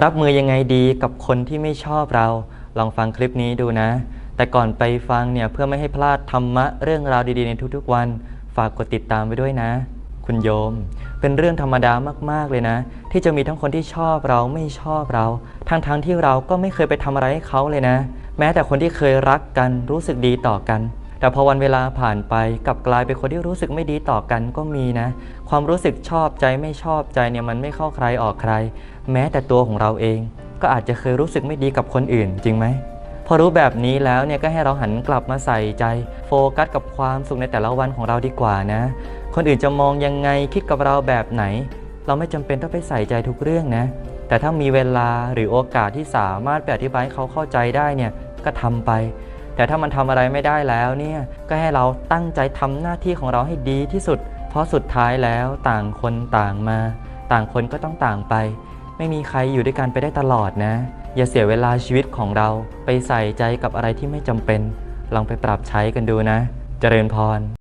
รับมือยังไงดีกับคนที่ไม่ชอบเรา ลองฟังคลิปนี้ดูนะ แต่ก่อนไปฟังเนี่ยเพื่อไม่ให้พลาดธรรมะเรื่องราวดีๆในทุกๆวัน ฝากกดติดตามไว้ด้วยนะ คุณโยม เป็นเรื่องธรรมดามากๆเลยนะ ที่จะมีทั้งคนที่ชอบเราไม่ชอบเรา ทั้งๆที่เราก็ไม่เคยไปทำอะไรให้เขาเลยนะ แม้แต่คนที่เคยรักกันรู้สึกดีต่อกัน แต่พอวันเวลาผ่านไปกลับกลายเป็นคนที่รู้สึกไม่ดีต่อกันก็มีนะ ความรู้สึกชอบใจไม่ชอบใจเนี่ยมันไม่เข้าใครออกใคร แม้แต่ตัวของเราเอง ก็อาจจะเคยรู้สึกไม่ดีกับคนอื่นจริงไหมพอรู้แบบนี้แล้วเนี่ยก็ให้เราหันกลับมาใส่ใจ โฟกัสกับความสุขในแต่ละวันของเราดีกว่านะ คนอื่นจะมองยังไงคิดกับเราแบบไหน เราไม่จำเป็นต้องไปใส่ใจทุกเรื่องนะ แต่ถ้ามีเวลาหรือโอกาสที่สามารถไปอธิบายให้เขาเข้าใจได้เนี่ยก็ทำไป แต่ถ้ามันทำอะไรไม่ได้แล้วเนี่ยก็ให้เราตั้งใจทำหน้าที่ของเราให้ดีที่สุด เพราะสุดท้ายแล้วต่างคนต่างมา ต่างคนก็ต้องต่างไป ไม่มีใครอยู่ด้วยกันไปได้ตลอดนะ อย่าเสียเวลาชีวิตของเราไปใส่ใจกับอะไรที่ไม่จำเป็น ลองไปปรับใช้กันดูนะ เจริญพร